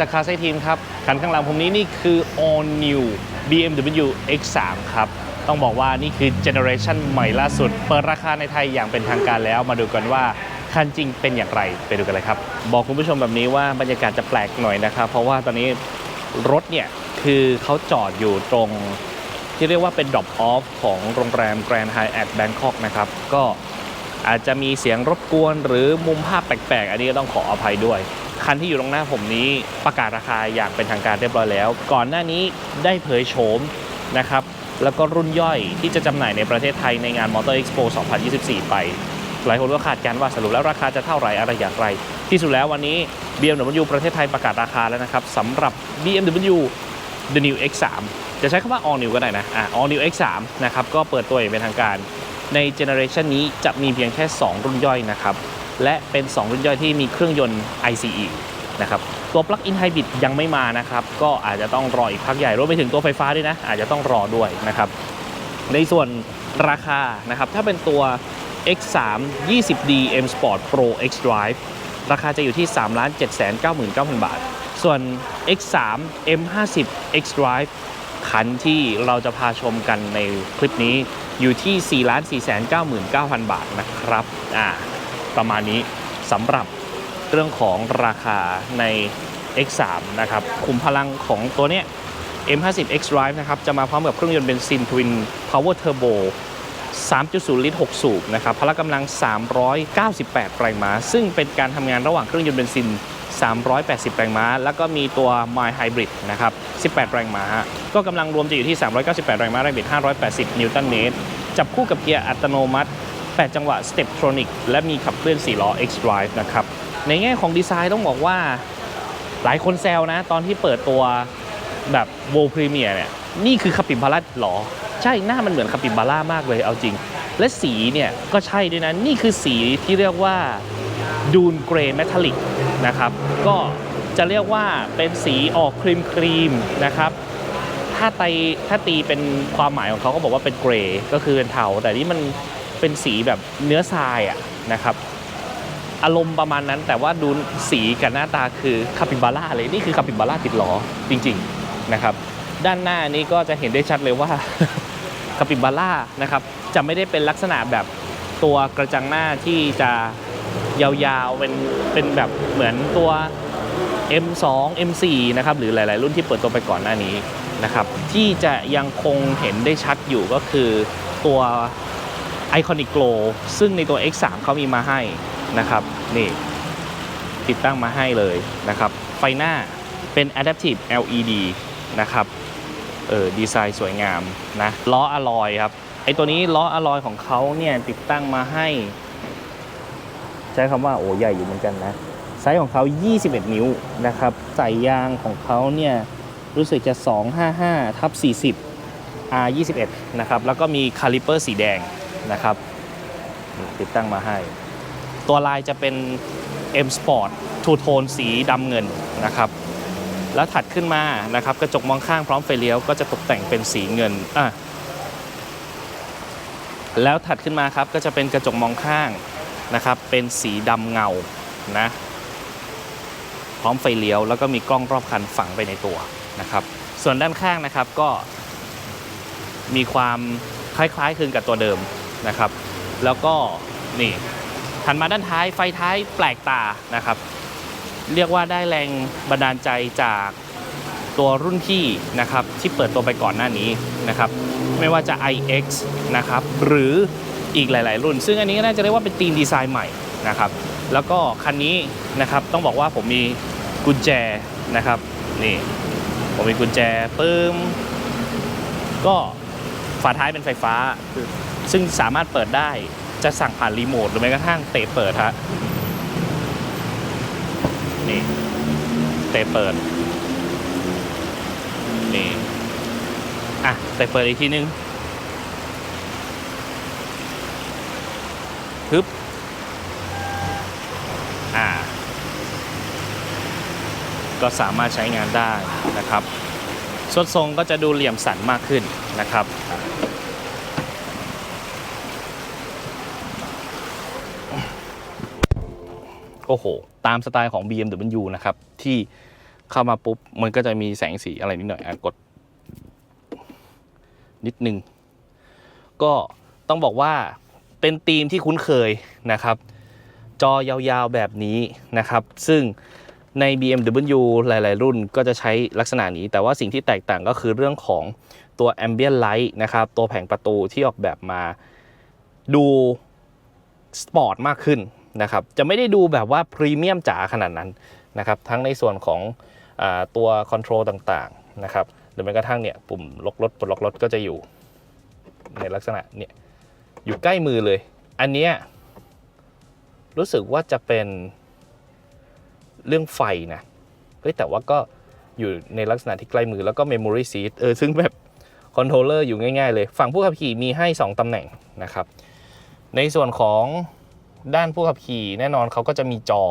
จากคาเซทีมครับคันข้างหลังผมนี้นี่คือ all new BMW X3 ครับ ต้องบอกว่านี่คือเจเนอเรชันใหม่ล่าสุด เปิดราคาในไทยอย่างเป็นทางการแล้ว มาดูกันว่าคันจริงเป็นอย่างไรไปดูกันเลยครับ บอกคุณผู้ชมแบบนี้ว่าบรรยากาศจะแปลกหน่อยนะครับ เพราะว่าตอนนี้รถเนี่ยคือเขาจอดอยู่ตรงที่เรียกว่าเป็น drop off ของโรงแรม Grand Hyatt Bangkok นะครับ ก็อาจจะมีเสียงรบกวนหรือมุมภาพแปลกๆ อันนี้ก็ต้องขออภัยด้วย คันที่อยู่ตรงหน้าผมนี้ประกาศราคาอย่างเป็นทางการเรียบร้อยแล้ว ก่อนหน้านี้ได้เผยโฉมนะครับ แล้วก็รุ่นย่อยที่จะจำหน่ายในประเทศไทยในงาน Motor Expo 2024 ไป หลายคนก็คาดการณ์ว่าสรุปแล้วราคาจะเท่าไหร่อะไรอย่างไร ที่สุดแล้ววันนี้ BMW ประเทศไทยประกาศราคาแล้วนะครับสำหรับ BMW The New X3 จะใช้คำว่า All New ก็ได้นะอะ All New X3 นะครับก็เปิดตัวอย่างเป็นทางการ ในเจเนอเรชันนี้จะมีเพียงแค่ 2 รุ่นย่อยนะครับ และเป็น 2 รุ่นย่อยที่มีเครื่องยนต์ ICE นะครับตัว Plug-in Hybrid ยังไม่มานะครับ ก็อาจจะต้องรออีกพักใหญ่รวมไปถึงตัวไฟฟ้าด้วยนะ อาจจะต้องรอด้วยนะครับ ในส่วนราคานะครับ ถ้าเป็นตัว X3 20D M Sport Pro X Drive ราคาจะอยู่ที่ 3 7 9 9 0 0 บาท ส่วน X3 M50 X Drive คันที่เราจะพาชมกันในคลิปนี้อยู่ที่ 4 4 9 9 0 0 0 บาทนะครับ อ่า ประมาณนี้สำหรับเรื่องของราคาใน X3 นะครับขุมพลังของตัวเนี้ย M50 X Drive นะครับ จะมาพร้อมกับเครื่องยนต์เบนซิน Twin Power Turbo 3.0 ลิตร 6 สูบนะครับ พละกำลัง 398 แรงม้า ซึ่งเป็นการทำงานระหว่างเครื่องยนต์เบนซิน 380 แรงม้า แล้วก็มีตัว My Hybrid นะครับ 18 แรงม้า ก็กำลังรวมจะอยู่ที่ 398 แรงม้า แรงบิด 580 นิวตันเมตร จับคู่กับเกียร์อัตโนมัติ 8 จังหวะ Steptronic และมีขับเคลื่อน4ล้อ X Drive นะครับ ในแง่ของดีไซน์ต้องบอกว่าหลายคนแซวนะ ตอนที่เปิดตัวแบบโวพรีเมียร์เนี่ย นี่คือคาปิบาร่าหรอ ใช่หน้ามันเหมือนคาปิบาร่ามากเลยเอาจริง และสีเนี่ย ก็ใช่ด้วยนะ นี่คือสีที่เรียกว่าดูนเกรย์เมทัลลิกนะครับ ก็จะเรียกว่าเป็นสีออกครีมครีมนะครับถ้าตีถ้าตีเป็นความหมายของเขาก็บอกว่าเป็นเกรย์ก็คือเป็นเทาแต่นี่มัน เป็นสีแบบเนื้อทรายอะนะครับอารมณ์ประมาณนั้นแต่ว่าดูสีกับหน้าตาคือคาปิบาร่าเลยนี่คือคาปิบาร่าติดล้อจริงๆนะครับด้านหน้านี้ก็จะเห็นได้ชัดเลยว่าคาปิบาร่านะครับจะไม่ได้เป็นลักษณะแบบตัวกระจังหน้าที่จะยาวๆเป็นเป็นแบบเหมือนตัว M2 M4 นะครับหรือหลาย ๆ รุ่นที่เปิดตัวไปก่อนหน้านี้นะครับที่จะยังคงเห็นได้ชัดอยู่ก็คือตัว Iconic Glow ซึ่งในตัว X3 เขามีมาให้นะครับนี่ติดตั้งมาให้เลยนะครับ ไฟหน้าเป็น Adaptive LED นะครับเออดีไซน์สวยงามนะล้ออะลอยครับไอตัวนี้ล้ออะลอยของเขาเนี่ยติดตั้งมาให้ ใช้คำว่าโอ้ใหญ่อยู่เหมือนกันนะไซส์ของเขา 21 นิ้วนะครับใส่ยางของเขาเนี่ยรู้สึกจะ 255ทับ40 R 21 นะครับแล้วก็มีคาลิเปอร์สีแดง นะครับ ติดตั้งมาให้ ตัวลายจะเป็น M Sport ทูโทนสีดำเงินนะครับ แล้วถัดขึ้นมานะครับกระจกมองข้างพร้อมไฟเลี้ยวก็จะตกแต่งเป็นสีเงินอะแล้วถัดขึ้นมาครับก็จะเป็นกระจกมองข้างนะครับ เป็นสีดำเงานะพร้อมไฟเลี้ยวแล้วก็มีกล้องรอบคันฝังไปในตัวนะครับ ส่วนด้านข้างนะครับก็มีความคล้ายๆคลึงกับตัวเดิม นะครับ แล้วก็นี่ถันมาด้านท้ายไฟท้ายแปลกตานะครับ เรียกว่าได้แรงบันดาลใจจากตัวรุ่นพี่นะครับที่เปิดตัวไปก่อนหน้านี้นะครับ ไม่ว่าจะ iX นะครับหรืออีกหลาย ๆ รุ่น ซึ่งอันนี้ก็น่าจะเรียกว่าเป็นธีมดีไซน์ใหม่นะครับ แล้วก็คันนี้นะครับต้องบอกว่าผมมีกุญแจนะครับนี่ผมมีกุญแจปึ้มก็ฝาท้ายเป็นไฟฟ้า ซึ่งสามารถเปิดได้จะสั่งผ่านรีโมทหรือแม้กระทั่งเตะเปิดฮะนี่เตะเปิดนี่อะเตะเปิดอีกทีนึงฮึบอ่า ก็สามารถใช้งานได้นะครับสวดทรงก็จะดูเหลี่ยมสันมากขึ้นนะครับ โอ้โห ตามสไตล์ของ BMW นะครับ ที่เข้ามาปุ๊บ มันก็จะมีแสงสีอะไรนิดหน่อยอกด นิดนึง ก็ต้องบอกว่าเป็นธีมที่คุ้นเคยนะครับ จอยาวๆแบบนี้นะครับ ซึ่งใน BMW หลายๆ รุ่นก็จะใช้ลักษณะนี้ แต่ว่าสิ่งที่แตกต่างก็คือเรื่องของตัว Ambient Light นะครับ ตัวแผงประตูที่ออกแบบมาดูสปอร์ตมากขึ้น นะครับจะไม่ได้ดูแบบว่าพรีเมียมจ๋าขนาดนั้นนะครับทั้งในส่วนของอตัวคอนโทรลต่างๆนะครับหรือแม้กระทั่งเนี่ยปุ่มล็อกรถปลดล็อกรถก็จะอยู่ในลักษณะเนี่ยอยู่ใกล้มือเลย อันเนี้ยรู้สึกว่าจะเป็นเรื่องไฟนะเฮ้ยแต่ว่าก็อยู่ในลักษณะที่ใกล้มือแล้วก็ Memory Seat เออซึ่งแบบคอนโทรลเลอร์อยู่ง่ายๆเลย ฝั่งผู้ขับขี่มีให้ 2ตำแหน่งนะครับ ในส่วนของ ด้านผู้ขับขี่แน่นอนเขาก็จะมีจอ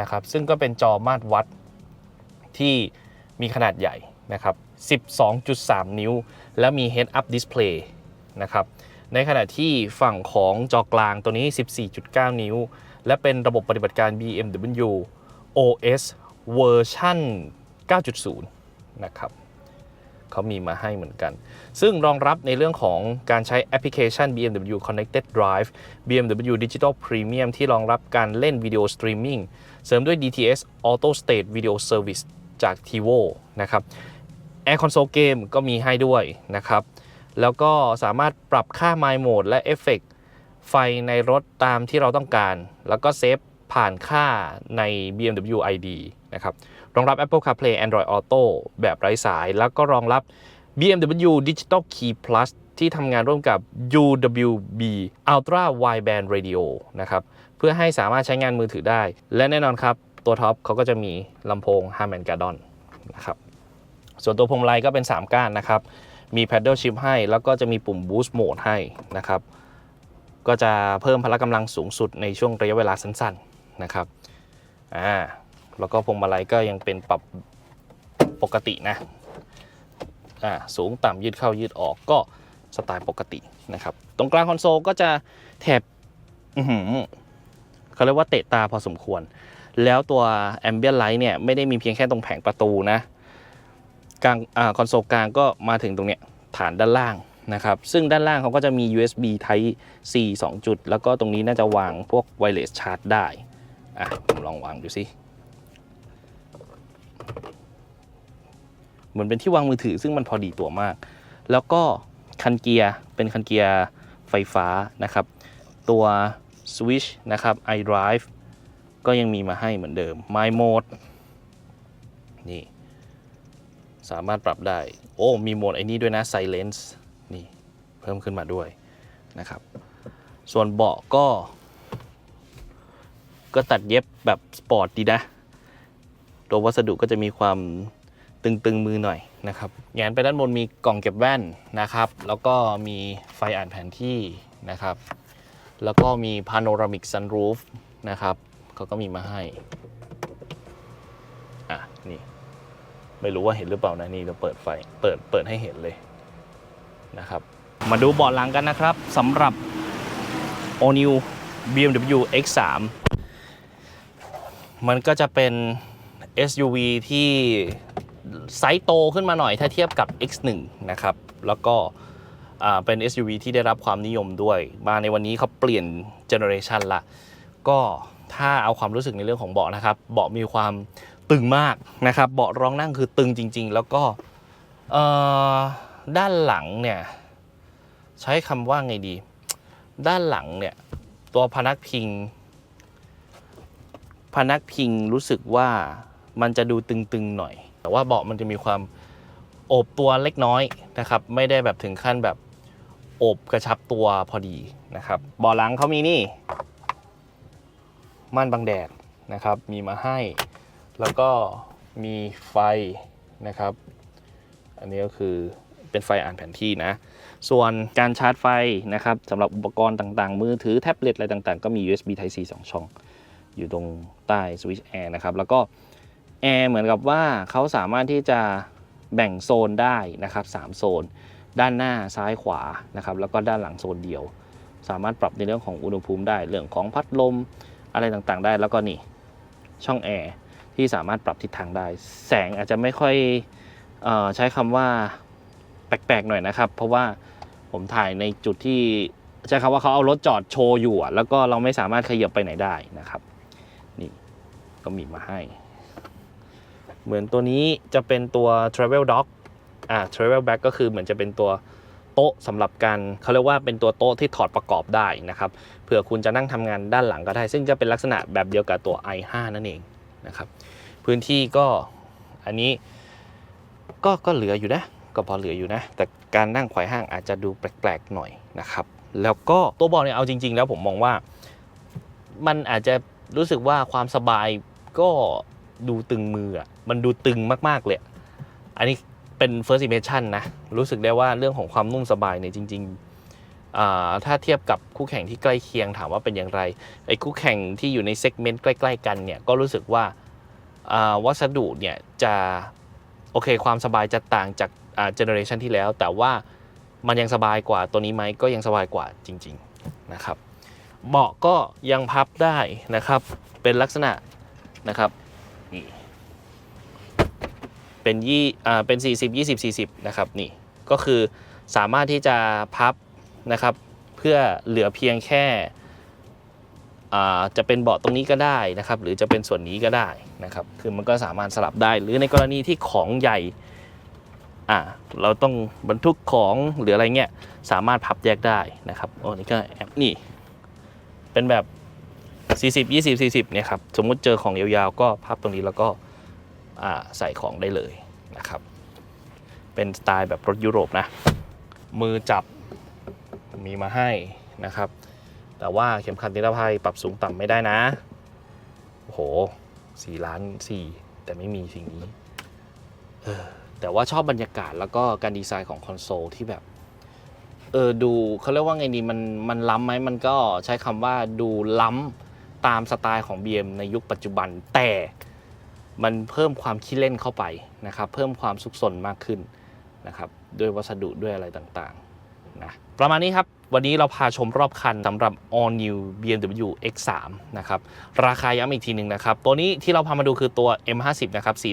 นะครับ ซึ่งก็เป็นจอมาตรวัดที่มีขนาดใหญ่นะครับ 12.3 นิ้ว และมี Head Up Display นะครับ ในขณะที่ฝั่งของจอกลางตัวนี้ 14.9 นิ้ว และเป็นระบบปฏิบัติการ BMW OS เวอร์ชัน9.0 นะครับ เขามีมาให้เหมือนกัน ซึ่งรองรับในเรื่องของการใช้แอปพลิเคชัน BMW Connected Drive BMW Digital Premium ที่รองรับการเล่นวิดีโอสตรีมมิ่งเสริมด้วย DTS Auto State Video Service จาก TiVo นะครับ Air Console Game ก็มีให้ด้วยนะครับ แล้วก็สามารถปรับค่า My Mode และเอฟเฟกไฟในรถตามที่เราต้องการ แล้วก็เซฟผ่านค่าใน BMW ID นะครับ รองรับ Apple CarPlay Android Auto แบบไร้สาย แล้วก็รองรับ BMW Digital Key Plus ที่ทำงานร่วมกับ UWB Ultra Wideband Radio นะครับ เพื่อให้สามารถใช้งานมือถือได้ และแน่นอนครับ ตัวท็อปเขาก็จะมีลำโพง Harman Kardon นะครับ ส่วนตัวพวงมาลัยก็เป็น 3 ก้านนะครับ มี Paddle Shift ให้ แล้วก็จะมีปุ่ม Boost Mode ให้นะครับ ก็จะเพิ่มพละกำลังสูงสุดในช่วงระยะเวลาสั้น ๆ นะครับ อ่า แล้วก็พวงมาลัยก็ยังเป็นปรับปกตินะอ่าสูงต่ำยืดเข้ายืดออกก็สไตล์ปกตินะครับตรงกลางคอนโซลก็จะแถบเขาเรียกว่าเตะตาพอสมควร แล้วตัว Ambient Light เนี่ยไม่ได้มีเพียงแค่ตรงแผงประตูนะกลางอ่าคอนโซลกลางก็มาถึงตรงเนี้ยฐานด้านล่างนะครับ ซึ่งด้านล่างเขาก็จะมี USB Type C 2 จุด แล้วก็ตรงนี้น่าจะวางพวก Wireless Charge ได้ อะผมลองวางดูสิ เหมือนเป็นที่วางมือถือซึ่งมันพอดีตัวมาก แล้วก็คันเกียร์เป็นคันเกียร์ไฟฟ้านะครับ ตัว Switch นะครับ iDrive ก็ยังมีมาให้เหมือนเดิม My Mode นี่ สามารถปรับได้ โอ้ มีโหมดไอ้นี่ด้วยนะ Silence นี่ เพิ่มขึ้นมาด้วยนะครับ ส่วนเบาะก็ ก็ตัดเย็บแบบสปอร์ตดีนะ ตัววัสดุก็จะมีความตึงๆมือหน่อยนะครับแงนไปด้านบนมีกล่องเก็บแว่นนะครับ แล้วก็มีไฟอ่านแผนที่นะครับ แล้วก็มี panoramic sunroof นะครับเขาก็มีมาให้ อะ นี่ ไม่รู้ว่าเห็นหรือเปล่านะ นี่เราเปิดไฟ เปิด เปิดให้เห็นเลยนะครับ มาดูเบาะหลังกันนะครับสำหรับ All New BMW X3 มันก็จะเป็น SUV ที่ไซส์โตขึ้นมาหน่อยถ้าเทียบกับ X1 นะครับ แล้วก็เป็น SUV ที่ได้รับความนิยมด้วย มาในวันนี้เขาเปลี่ยนเจเนอเรชันละ ก็ถ้าเอาความรู้สึกในเรื่องของเบาะนะครับ เบาะมีความตึงมากนะครับ เบาะรองนั่งคือตึงจริง ๆ แล้วก็ด้านหลังเนี่ย ใช้คำว่าไงดี ด้านหลังเนี่ย ตัวพนักพิง พนักพิงรู้สึกว่า มันจะดูตึงๆหน่อย แต่ว่าเบาะมันจะมีความโอบตัวเล็กน้อยนะครับ ไม่ได้แบบถึงขั้นแบบโอบกระชับตัวพอดีนะครับเบาะหลังเขามีนี่ ม่านบังแดดนะครับ มีมาให้ แล้วก็มีไฟนะครับ อันนี้ก็คือเป็นไฟอ่านแผนที่นะ ส่วนการชาร์จไฟนะครับสำหรับอุปกรณ์ต่างๆ มือถือแท็บเล็ตอะไรต่างๆ ก็มี USB Type C 2 ช่อง อยู่ตรงใต้สวิตช์แอร์นะครับ แล้วก็ แอร์เหมือนกับว่าเขาสามารถที่จะแบ่งโซนได้นะครับ3โซน ด้านหน้าซ้ายขวานะครับแล้วก็ด้านหลังโซนเดียว สามารถปรับในเรื่องของอุณหภูมิได้เรื่องของพัดลมอะไรต่างๆ ได้แล้วก็นี่ช่องแอร์ที่สามารถปรับทิศทางได้ แสงอาจจะไม่ค่อยออใช้คำว่าแปลกๆหน่อยนะครับ เพราะว่าผมถ่ายในจุดที่ใช้คำว่าเขาเอารถจอดโชว์อยู่อะแล้วก็เราไม่สามารถขยับไปไหนได้นะครับ นี่ก็มีมาให้ เหมือนตัวนี้จะเป็นตัว Travel Dock อ่า Travel Bag ก็คือเหมือนจะเป็นตัวโต๊ะสำหรับการเขาเรียกว่าเป็นตัวโต๊ะที่ถอดประกอบได้นะครับเผื่อคุณจะนั่งทำงานด้านหลังก็ได้ ซึ่งจะเป็นลักษณะแบบเดียวกับตัว i5 นั่นเองนะครับพื้นที่ก็อันนี้ก็ก็เหลืออยู่นะก็พอเหลืออยู่นะ แต่การนั่งไขว่ห้างอาจจะดูแปลกๆหน่อยนะครับ แล้วก็ตัวบาะเนี่ยเอาจริง ๆ แล้วผมมองว่า มันอาจจะรู้สึกว่าความสบายก็ดูตึงมืออะ มันดูตึงมากๆเลย อันนี้เป็น first impression นะ รู้สึกได้ว่าเรื่องของความนุ่มสบายเนี่ยจริงๆ ถ้าเทียบกับคู่แข่งที่ใกล้เคียงถามว่าเป็นอย่างไร ไอ้คู่แข่งที่อยู่ในเซกเมนต์ใกล้ๆ กันเนี่ยก็รู้สึกว่าวัสดุเนี่ยจะโอเคความสบายจะต่างจากเจเนอเรชันที่แล้ว แต่ว่ามันยังสบายกว่าตัวนี้ไหมก็ยังสบายกว่าจริงๆนะครับเบาะก็ยังพับได้นะครับ เป็นลักษณะนะครับนี่ เป็นยี่อ่าเป็น 40 20 40 นะครับนี่ก็คือสามารถที่จะพับนะครับเพื่อเหลือเพียงแค่อ่าจะเป็นเบาะตรงนี้ก็ได้นะครับ หรือจะเป็นส่วนนี้ก็ได้นะครับ คือมันก็สามารถสลับได้ หรือในกรณีที่ของใหญ่อ่าเราต้องบรรทุกของหรืออะไรเงี้ยสามารถพับแยกได้นะครับโอ้นี่ก็แอบนี่เป็นแบบ 40 20 40เนี่ยครับสมมุติเจอของยาวๆ ก็พับตรงนี้แล้วก็ ใส่ของได้เลยนะครับ เป็นสไตล์แบบรถยุโรปนะ มือจับมีมาให้นะครับ แต่ว่าเข็มขัดนิรภัยปรับสูงต่ำไม่ได้นะ โอ้โห4ล้าน4แต่ไม่มีสิ่งนี้เออแต่ว่าชอบบรรยากาศแล้วก็การดีไซน์ของคอนโซลที่แบบเออดูเขาเรียกว่าไงดีมันมันล้ำไหมมันก็ใช้คำว่าดูล้ำตามสไตล์ของ BM ในยุคปัจจุบันแต่ มันเพิ่มความขี้เล่นเข้าไปนะครับ เพิ่มความซุกซนมากขึ้นนะครับ ด้วยวัสดุด้วยอะไรต่างๆนะประมาณนี้ครับ วันนี้เราพาชมรอบคันสำหรับ All New BMW X3 นะครับ ราคาย้ำอีกทีหนึ่งนะครับ ตัวนี้ที่เราพามาดูคือตัว M50 นะครับ4 4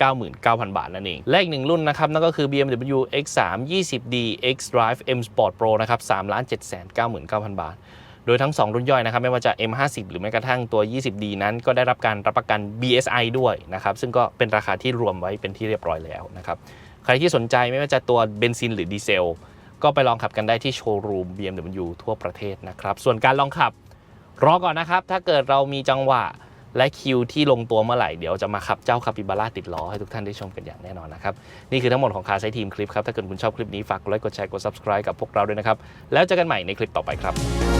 9 9 0 0 0บาทนั่นเอง และอีกหนึ่งรุ่นนะครับ นั่นก็คือ BMW X3 20D X Drive M Sport Pro นะครับ3 7 9 9 0 0 0บาท โดยทั้ง 2 รุ่นย่อยนะครับไม่ว่าจะ M50 หรือแม้กระทั่งตัว 20D นั้นก็ได้รับการรับประกัน BSI ด้วยนะครับซึ่งก็เป็นราคาที่รวมไว้เป็นที่เรียบร้อยแล้วนะครับใครที่สนใจไม่ว่าจะตัวเบนซินหรือดีเซลก็ไปลองขับกันได้ที่โชว์รูม BMW ทั่วประเทศนะครับส่วนการลองขับรอก่อนนะครับ ถ้าเกิดเรามีจังหวะและคิวที่ลงตัวเมื่อไหร่ เดี๋ยวจะมาขับเจ้าคาปิบาร่าติดล้อให้ทุกท่านได้ชมกันอย่างแน่นอนนะครับ นี่คือทั้งหมดของคาไซทีมคลิปครับ ถ้าเกิดคุณชอบคลิปนี้ ฝากกดไลค์กดแชร์กด subscribe กับพวกเราด้วยนะครับ แล้วเจอกันใหม่ในคลิปต่อไปครับ